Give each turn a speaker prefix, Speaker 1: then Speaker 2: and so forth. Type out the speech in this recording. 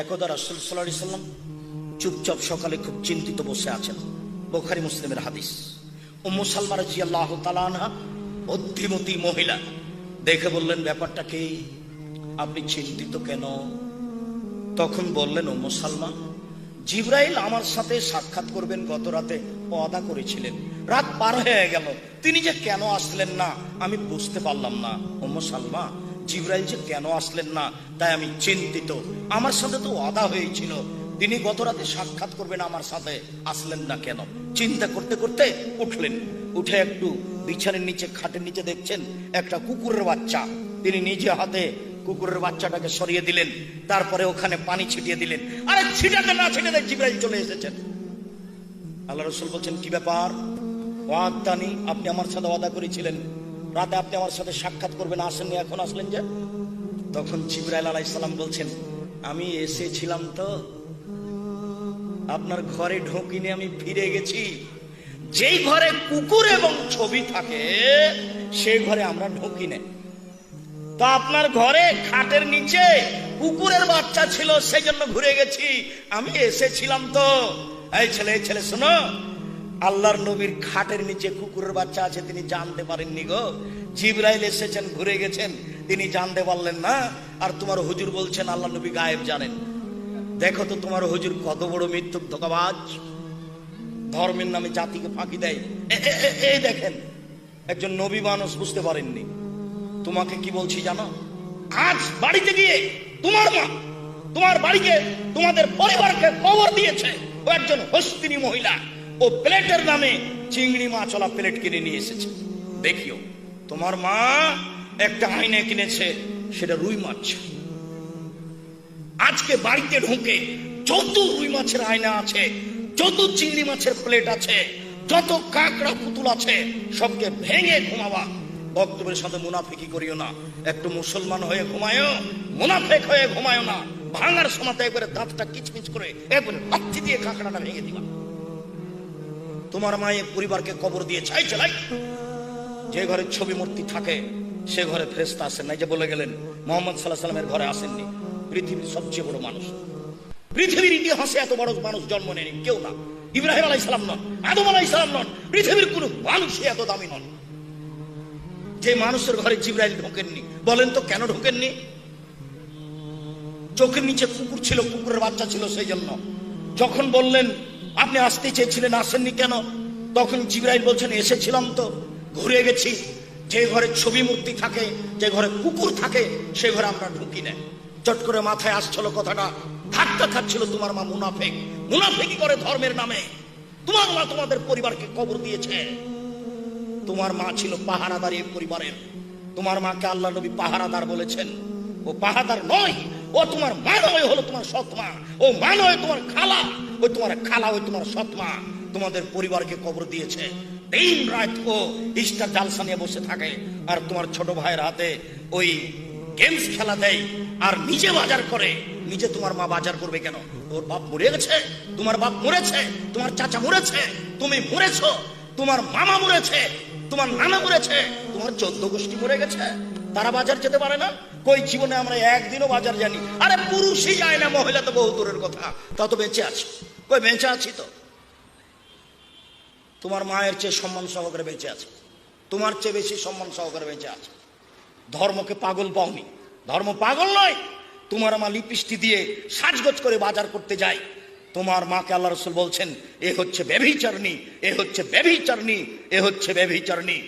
Speaker 1: একদা রাসুল সাল্লাহ সাল্লাম চুপচাপ সকালে খুব চিন্তিত বসে আছেন। বোখারি মুসলিমের হাদিস। উম্মু সালমা রাজি আল্লাহ তালানহা বুদ্ধিমতী মহিলা। দেখে বললেন, ব্যাপারটা কি? আপনি চিন্তিত কেন? তখন বললেন, উম্মু সালমা, জিব্রাইল আমার সাথে সাক্ষাৎ করবেন গত রাতে। ওয়াদা করেছিলেন। রাত পার হয়ে গেল। তিনি যে কেন আসলেন না, আমি বুঝতে পারলাম না। উম্মু সালমা জিব্রাইল যে কেন আসলেন না, তাই আমি চিন্তিত। আমার সাথে তো ওয়াদা হয়েছিল। তিনি গত রাতে সাক্ষাৎ করবেন আমার সাথে। আসলেন না কেন? চিন্তা করতে করতে উঠলেন। উঠে একটু বিছানের নিচে, খাটের নিচে দেখছেন একটা কুকুরের বাচ্চা। তিনি নিজে হাতে কুকুরের বাচ্চাটাকে সরিয়ে দিলেন। তারপরে ওখানে পানি ছিটিয়ে দিলেন। আরে ছিটাতে না ছিটাতে জিব্রাইল চলে এসেছেন। আল্লাহ রসুল বলছেন, কি ব্যাপার? আপনি আমার সাথে ওয়াদা করেছিলেন? রাতে আপনি আমার সাথে সাক্ষাৎ করবেন, আসেননি, এখন আসলেন যে? তখন জিব্রাইল আলাইসাল্লাম বলছেন, আমি এসেছিলাম তো, আপনার ঘরে ঢোকিনি, আমি ফিরে গেছি। যেই ঘরে কুকুর এবং ছবি থাকে, সেই ঘরে আমরা ঢুকি না তো আপনার ঘরে খাটের নিচে কুকুরের বাচ্চা ছিল সেই জন্য ঘুরে গেছি। আমি এসেছিলাম তো। এই ছেলে এই ছেলে, শোনো আল্লাহর নবীর খাটের নিচে কুকুরের বাচ্চা আছে, তিনি জানতে পারেননি গো। জিব্রাইল এসেছেন, ঘুরে গেছেন, তিনি জানতে পারলেন না। আর তোমার হুজুর বলছেন আল্লাহ নবী গায়েব জানেন। দেখো তো তোমার হুজুর কত বড় মৃত্যুর ধোকাবাজ। ধর্মের নামে জাতিকে ফাঁকি দেয়। এই দেখেন, একজন নবী মানুষ বুঝতে পারেননি। তোমাকে কি বলছি জানো? আজ বাড়িতে গিয়ে তোমার মা তোমার বাড়িকে তোমাদের পরিবারকে খবর দিয়েছে, ও একজন হস্তিনী মহিলা। ও প্লেটের নামে চিংড়ি মাছলা প্লেট কিনে নিয়ে এসেছে। দেখিও, তোমার মা একটা আইনে কিনেছে, সেটা রুই মাছ। আজকে বাড়িতে ঢুকে যত রুই মাছের আয়না আছে, যত চিংড়ি মাছের প্লেট আছে, যত কাঁকড়া পুতুল আছে, সবকে ভেঙে ঘুমাবা। বক্তব্যের সাথে মুনাফিকি করিও না। একটু মুসলমান হয়ে ঘুমায়ও মুনাফেক হয়ে ঘুমায়ও না। ভাঙার সময়তে একবারে দাঁতটা কিচমিচ করে একবারে লাথি দিয়ে কাঁকড়াটা ভেঙে দিবা। তোমার মায়ের পরিবারকে কবর দিয়ে চাই চালাই। যে ঘরে ছবি মূর্তি থাকে, সে ঘরে ফেরেস্তা আসেন নাই। যে বলে গেলেন, মোহাম্মদ সাল্লাহ সাল্লামের ঘরে আসেননি। পৃথিবীর সবচেয়ে বড় মানুষ। পৃথিবীর ইতিহাসে এত বড় মানুষ জন্ম নেয়নি, কেউ না। ইব্রাহিম আলাই সালাম নন, আদম আলাই সালাম নন, পৃথিবীর কোন মানুষই এত দামি নন। যে মানুষের ঘরে জিব্রাইল ঢোকেননি, বলেন তো কেন ঢোকেননি? চোখের নিচে কুকুর ছিল, কুকুরের বাচ্চা ছিল সেই জন্য। যখন বললেন আপনি আসতে চেয়েছিলেন, আসেননি কেন? তখন জিব্রাইল বলছেন, এসেছিলাম তো, ঘুরে গেছি। যে ঘরে ছবি মূর্তি থাকে, যে ঘরে কুকুর থাকে, সে ঘরে আমরা ঢুকি না চট করে মাথায় আসছিল কথাটা, ধাক্কা খাচ্ছিল তোমার মা মুনাফেক। মুনাফেকি করে ধর্মের নামে। তোমার মা তোমাদের পরিবারকে কবর দিয়েছে। তোমার মা ছিল পাহারাদার এই পরিবারের। তোমার মাকে আল্লাহ নবী পাহারাদার বলেছেন। ও পাহারাদার নয়, ও তোমার মা নয় হলো তোমার সৎমা ও মা নয় তোমার খালা। ও তোমার খালা, ওই তোমার সৎমা তোমাদের পরিবারকে কবর দিয়েছে। দিন রাত ও ইস্টার জালসা নিয়ে বসে থাকে আর তোমার ছোট ভাইয়ের হাতে ওই গেমস খেলা দেয় আর নিজে বাজার করে। নিজে তোমার মা বাজার করবে কেন? ওর বাপ মরে গেছে, তোমার বাপ মরেছে, তোমার চাচা মরেছে, তুমি মরেছো, তোমার মামা মরেছে, তোমার নানা মরেছে, তোমার চোদ্দ গোষ্ঠী মরে গেছে। তারা বাজার যেতে পারে না। কই জীবনে আমরা একদিনও বাজার জানি আরে পুরুষই যায় না, মহিলা তো বহু দূরের কথা। তা তো বেঁচে আছি। কই, বেঁচে আছি তো? তোমার মায়ের চেয়ে সম্মান সহকারে বেঁচে আছে। তোমার চেয়ে বেশি সম্মান সহকারে বেঁচে আছে। ধর্মকে পাগল পাওনি। ধর্ম পাগল নয়। তোমার মা লিপিস্টি দিয়ে সাজগোজ করে বাজার করতে যায়। তোমার মাকে আল্লাহ রসুল বলছেন, এ হচ্ছে ব্যভিচারণী, এ হচ্ছে ব্যভিচারণী, এ হচ্ছে ব্যভিচারণী।